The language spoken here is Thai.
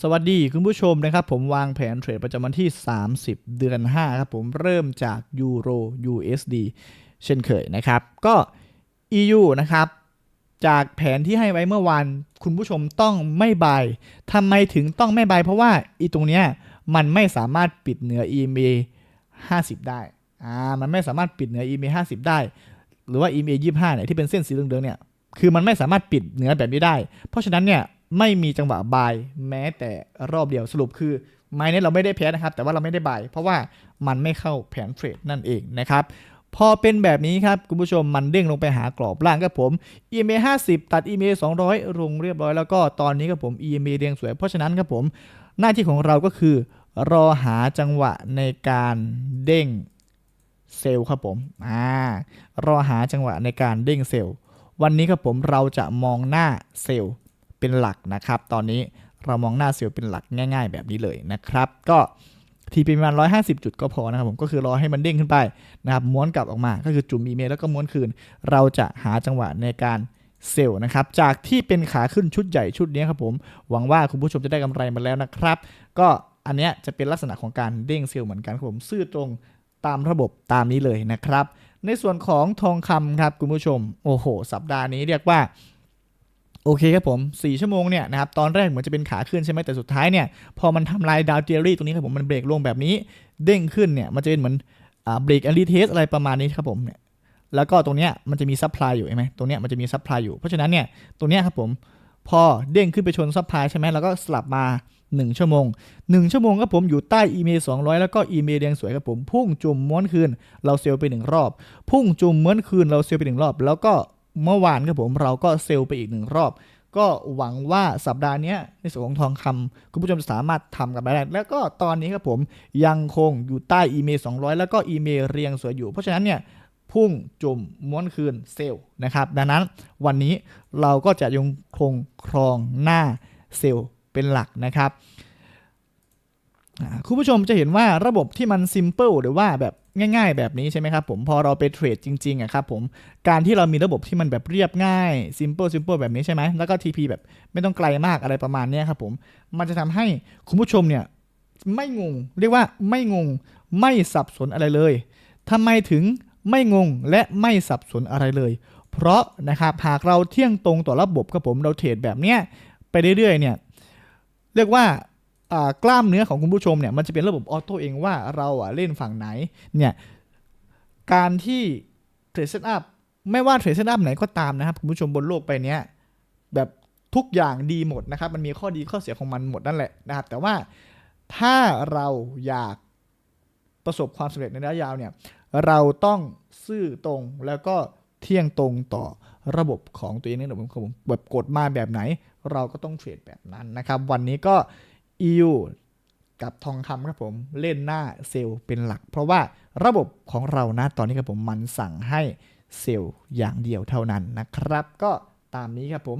สวัสดีคุณผู้ชมนะครับ ผมวางแผนเทรดประจำวันที่ 30 เดือน 5 ครับ ผมเริ่มจากยูโร USD เช่นเคยนะครับ ก็ EU นะครับ จากแผนที่ให้ไว้เมื่อวานคุณผู้ชมต้องไม่บายทำไมถึงต้องไม่บายเพราะว่าอีตรงเนี้ยมันไม่สามารถปิดเหนือ EMA 50 ได้อ่ามันไม่สามารถปิดเหนือ EMA 50 ได้ หรือว่า EMA 25เนี่ยที่เป็นเส้นสีเหลืองๆเนี่ยคือมันไม่สามารถปิดเหนือแบบนี้ได้ เพราะฉะนั้นเนี่ย ไม่มีจังหวะบายแม้แต่รอบเดียวสรุปคือไม้นี้เราไม่ได้แพ้นะครับ แต่ว่าเราไม่ได้บาย เพราะว่ามันไม่เข้าแผนเทรดนั่นเองนะครับพอเป็นแบบนี้ครับ คุณผู้ชมมันเด้งลงไปหากรอบล่างครับผม EMA 50 ตัด EMA 200ลงเรียบร้อยแล้วก็ตอนนี้ครับผม EMA เรียงสวย เพราะฉะนั้นครับผม หน้าที่ของเราก็คือ รอหาจังหวะในการเด้งเซลล์ครับผมอ่ารอหาจังหวะในการเด้งเซลล์ วันนี้ครับผมเราจะมองหน้าเซลล์ เป็นหลักนะครับ ตอนนี้เรามองหน้าเซลล์เป็นหลักง่าย ๆ แบบนี้เลยนะครับ ก็ทีประมาณ 150 จุดก็พอนะครับผมก็คือรอให้มันเด้งขึ้นไปนะครับม้วนกลับออกมาก็คือจุ่มอีเมลแล้วก็ม้วนคืน เราจะหาจังหวะในการเซลล์นะครับจากที่เป็นขาขึ้นชุดใหญ่ชุดนี้ครับผมหวังว่าคุณผู้ชมจะได้กำไรมาแล้วนะครับ ก็อันเนี้ยจะเป็นลักษณะของการเด้งเซลล์เหมือนกันครับผมซื่อตรงตามระบบตามนี้เลยนะครับ ในส่วนของทองคำครับคุณผู้ชม โอ้โห สัปดาห์นี้เรียกว่า โอเคครับผม 4 ชั่วโมงเนี่ยนะครับ ตอนแรกเหมือนจะเป็นขาขึ้นใช่ไหมแต่สุดท้ายเนี่ย พอมันทำลายดาวเจอรี่ตรงนี้ครับผม มันเบรกลงแบบนี้ เด้งขึ้นเนี่ย มันจะเป็นเหมือนเบรกแอนดีเทสอะไรประมาณนี้ครับผมเนี่ย แล้วก็ตรงเนี้ยมันจะมีซัพพลายอยู่ใช่ไหมตรงเนี้ยมันจะมีซัพพลายอยู่ เพราะฉะนั้นเนี่ยตรงเนี้ยครับผม พอเด้งขึ้นไปชนซัพพลายใช่ไหมแล้วก็สลับมา 1 ชั่วโมง 1 ชั่วโมงครับผมอยู่ใต้อีเมล200 แล้วก็อีเมลเรียงสวยครับผม พุ่งจุ่มม้วนคืน เราเซลล์ไปหนึ่งรอบ พุ่งจุ่มม้วนคืน เราเซลไปหนึ่งรอบ แล้วก็ เมื่อวานครับผมเราก็เซลล์ไปอีกหนึ่งรอบ ก็หวังว่าสัปดาห์นี้ในส่วนของทองคำคุณผู้ชมจะสามารถทำกันได้แล้วก็ตอนนี้ครับผมยังคงอยู่ใต้อีเมล200 แล้วก็อีเมลเรียงสวยอยู่ เพราะฉะนั้นเนี่ยพุ่งจุ่มม้วนคืนเซลล์นะครับดังนั้นวันนี้เราก็จะยังคงครองหน้าเซลล์เป็นหลักนะครับ คุณผู้ชมจะเห็นว่าระบบที่มัน simple หรือว่าแบบง่าย ๆ แบบนี้ใช่ไหมครับผมพอเราไปเทรดจริงๆอะครับผมการที่เรามีระบบที่มันแบบเรียบง่าย simple simple แบบนี้ใช่ไหมแล้วก็ TP แบบไม่ต้องไกลมากอะไรประมาณนี้ครับผมมันจะทำให้คุณผู้ชมเนี่ยไม่งง เรียกว่าไม่งงไม่สับสนอะไรเลยทำไมถึงไม่งงและไม่สับสนอะไรเลย เพราะนะครับหากเราเที่ยงตรงต่อระบบครับผมเราเทรดแบบเนี้ยไปเรื่อยๆเนี่ยเรียกว่า กล้ามเนื้อของคุณผู้ชมเนี่ยมันจะเป็นระบบออโต้เองว่าเราอะเล่นฝั่งไหนเนี่ยการที่เทรดเซตอัพไม่ว่าเทรดเซตอัพไหนก็ตามนะครับคุณผู้ชมบนโลกไปเนี้ยแบบทุกอย่างดีหมดนะครับ มันมีข้อดีข้อเสียของมันหมดนั่นแหละนะครับ แต่ว่าถ้าเราอยากประสบความสำเร็จในระยะยาวเนี่ยเราต้องซื่อตรงแล้วก็เที่ยงตรงต่อระบบของตัวเองนี่แหละผมแบบกดมาแบบไหน เราก็ต้องเทรดแบบนั้นนะครับ วันนี้ก็ EU กับทองคำครับผมเล่นหน้าเซลล์เป็นหลัก เพราะว่าระบบของเรานะตอนนี้ครับผมมันสั่งให้เซลล์อย่างเดียวเท่านั้นนะครับ ก็ตามนี้ครับผม